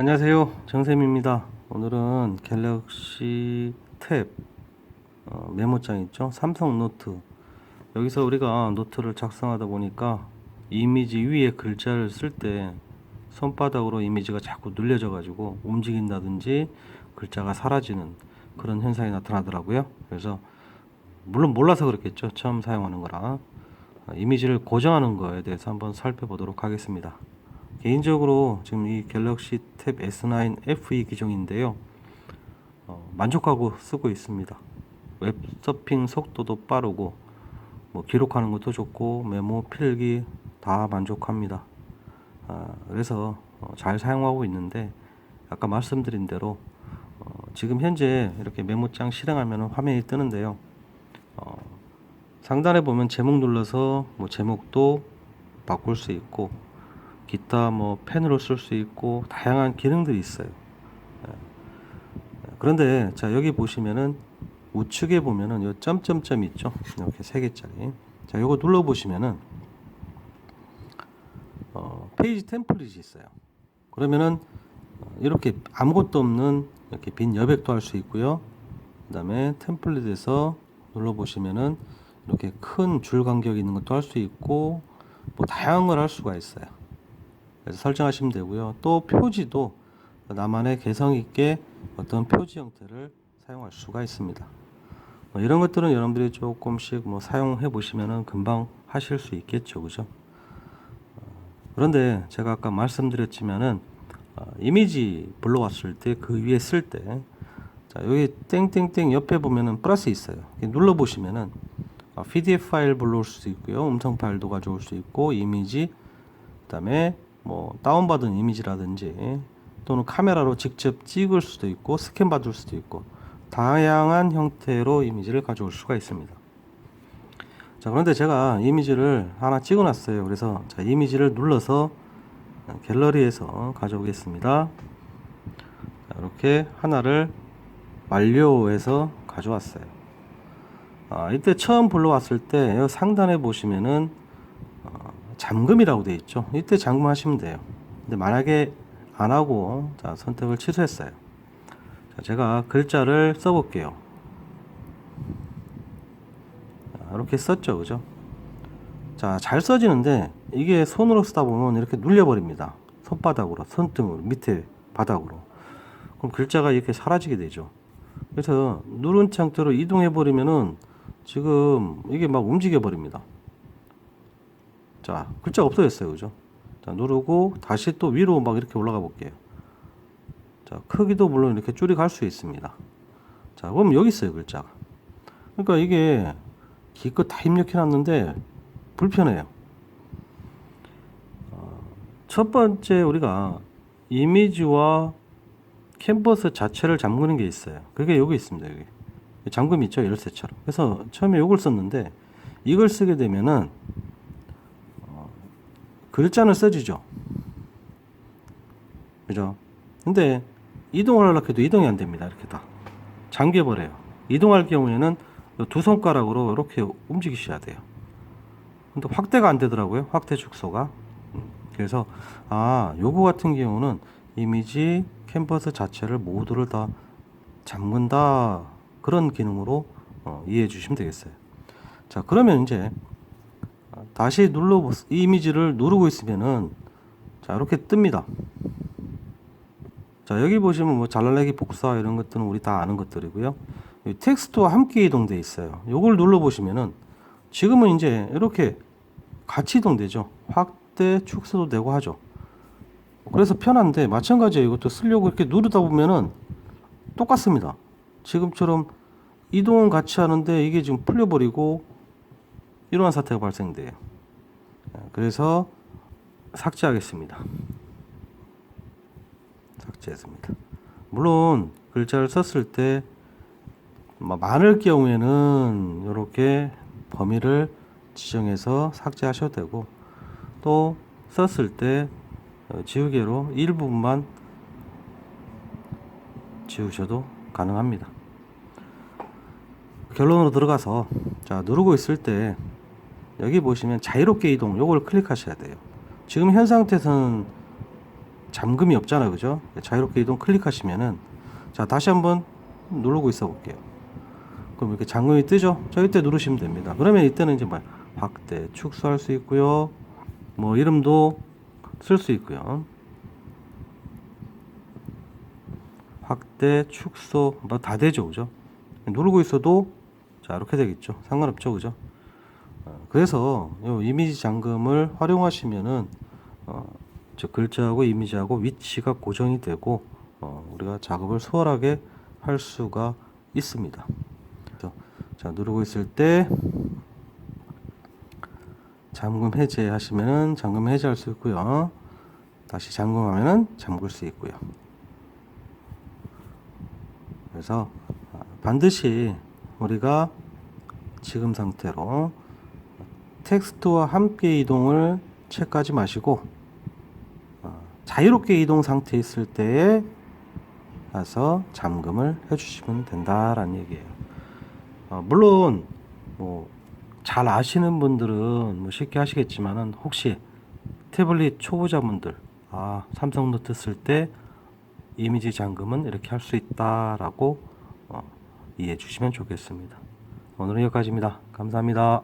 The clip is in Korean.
안녕하세요. 정쌤입니다. 오늘은 갤럭시 탭 어, 메모장 있죠? 삼성 노트. 여기서 우리가 노트를 작성하다 보니까 이미지 위에 글자를 쓸 때 손바닥으로 이미지가 자꾸 눌려져 가지고 움직인다든지 글자가 사라지는 그런 현상이 나타나더라고요. 그래서 물론 몰라서 그렇겠죠. 처음 사용하는 거라. 어, 이미지를 고정하는 거에 대해서 한번 살펴보도록 하겠습니다 개인적으로 지금 이 갤럭시 탭 S9 FE 기종인데요. 어, 만족하고 쓰고 있습니다. 웹 서핑 속도도 빠르고 뭐 기록하는 것도 좋고 메모 필기 다 만족합니다. 아, 그래서 어, 잘 사용하고 있는데 아까 말씀드린 대로 어, 지금 현재 이렇게 메모장 실행하면 화면이 뜨는데요. 어, 상단에 보면 제목 눌러서 뭐 제목도 바꿀 수 있고 기타 뭐 펜으로 쓸 수 있고 다양한 기능들이 있어요. 예. 그런데 자 여기 보시면은 우측에 보면은 요 점점점 있죠. 이렇게 세 개짜리. 자 요거 눌러 보시면은 어, 페이지 템플릿이 있어요. 그러면은 어, 이렇게 아무것도 없는 이렇게 빈 여백도 할 수 있고요. 그다음에 템플릿에서 눌러 보시면은 이렇게 큰 줄 간격 있는 것도 할 수 있고 뭐 다양한 걸 할 수가 있어요. 그래서 설정하시면 되고요. 또 표지도 나만의 개성 있게 어떤 표지 형태를 사용할 수가 있습니다. 뭐 이런 것들은 여러분들이 조금씩 뭐 사용해 보시면은 금방 하실 수 있겠죠, 그죠? 어, 그런데 제가 아까 말씀드렸지만은 어, 이미지 불러왔을 때 그 위에 쓸 때 자, 여기 땡땡땡 옆에 보면은 플러스 있어요. 눌러 보시면은 어, PDF 파일 불러올 수 있고요. 음성 파일도 가져올 수 있고 이미지 그다음에 뭐 다운받은 이미지라든지 또는 카메라로 직접 찍을 수도 있고 스캔 받을 수도 있고 다양한 형태로 이미지를 가져올 수가 있습니다. 자 그런데 제가 이미지를 하나 찍어놨어요. 그래서 자 이미지를 눌러서 갤러리에서 가져오겠습니다. 자, 이렇게 하나를 완료해서 가져왔어요. 아, 이때 처음 불러왔을 때 상단에 보시면은 어, 잠금이라고 되어 있죠. 이때 잠금하시면 돼요. 근데 만약에 안 하고 자, 선택을 취소했어요. 자, 제가 글자를 써볼게요. 자, 이렇게 썼죠, 그죠? 자, 잘 써지는데 이게 손으로 쓰다 보면 이렇게 눌려버립니다. 손바닥으로, 손등으로, 밑에 바닥으로. 그럼 글자가 이렇게 사라지게 되죠. 그래서 누른 상태로 이동해 버리면은 지금 이게 막 움직여 버립니다. 자, 글자가 없어졌어요. 그죠? 자, 누르고 다시 또 위로 막 이렇게 올라가 볼게요. 자, 크기도 물론 이렇게 줄이 갈수 있습니다. 자, 그럼 여기 있어요, 글자가. 그러니까 이게 기껏 다 입력해 놨는데 불편해요. 어, 첫 번째 우리가 이미지와 캔버스 자체를 잠그는 게 있어요. 그게 여기 있습니다. 여기. 잠금 있죠, 열쇠처럼. 그래서 처음에 이걸 썼는데 이걸 쓰게 되면은 글자는 써지죠. 그죠? 근데 이동을 하려고 해도 이동이 안 됩니다. 이렇게 다. 잠겨버려요. 이동할 경우에는 두 손가락으로 이렇게 움직이셔야 돼요. 근데 확대가 안 되더라고요. 확대 축소가. 음, 그래서, 아, 요거 같은 경우는 이미지 캔버스 자체를 모두를 다 잠근다. 그런 기능으로 어, 이해해 주시면 되겠어요. 자, 그러면 이제 다시 눌러 이 이미지를 누르고 있으면은 자 이렇게 뜹니다. 자 여기 보시면 뭐 잘라내기 복사 이런 것들은 우리 다 아는 것들이고요. 이 텍스트와 함께 이동돼 있어요. 요걸 눌러 보시면은 지금은 이제 이렇게 같이 이동되죠. 확대 축소도 되고 하죠. 그래서 편한데 마찬가지예요. 이것도 쓰려고 이렇게 누르다 보면은 똑같습니다. 지금처럼 이동은 같이 하는데 이게 지금 풀려버리고 이러한 사태가 발생돼요. 그래서 삭제하겠습니다. 삭제했습니다. 물론 글자를 썼을 때 많을 경우에는 이렇게 범위를 지정해서 삭제하셔도 되고 또 썼을 때 지우개로 일부분만 지우셔도 가능합니다. 결론으로 들어가서 자 누르고 있을 때 여기 보시면 자유롭게 이동 요걸 클릭하셔야 돼요. 지금 현 상태에서는 잠금이 없잖아요, 그죠? 자유롭게 이동 클릭하시면은 자 다시 한번 누르고 있어 볼게요. 그럼 이렇게 잠금이 뜨죠? 자 이때 누르시면 됩니다. 그러면 이때는 이제 뭐 확대, 축소할 수 있고요. 뭐 이름도 쓸 수 있고요. 확대, 축소 뭐 다 되죠, 그죠? 누르고 있어도 자 이렇게 되겠죠. 상관없죠, 그죠? 어, 그래서 요 이미지 잠금을 활용하시면은 어, 저 글자하고 이미지하고 위치가 고정이 되고 어, 우리가 작업을 수월하게 할 수가 있습니다. 자 누르고 있을 때 잠금 해제 하시면은 잠금 해제할 수 있고요. 다시 잠금하면은 잠글 수 있고요. 그래서 아, 반드시 우리가 지금 상태로 텍스트와 함께 이동을 체크하지 마시고 어, 자유롭게 이동 상태에 있을 때에 가서 잠금을 해주시면 된다라는 얘기예요. 어, 물론 뭐 잘 아시는 분들은 뭐 쉽게 하시겠지만은 혹시 태블릿 초보자분들 아 삼성 노트 쓸 때 이미지 잠금은 이렇게 할 수 있다라고 어, 이해해 주시면 좋겠습니다. 오늘은 여기까지입니다. 감사합니다.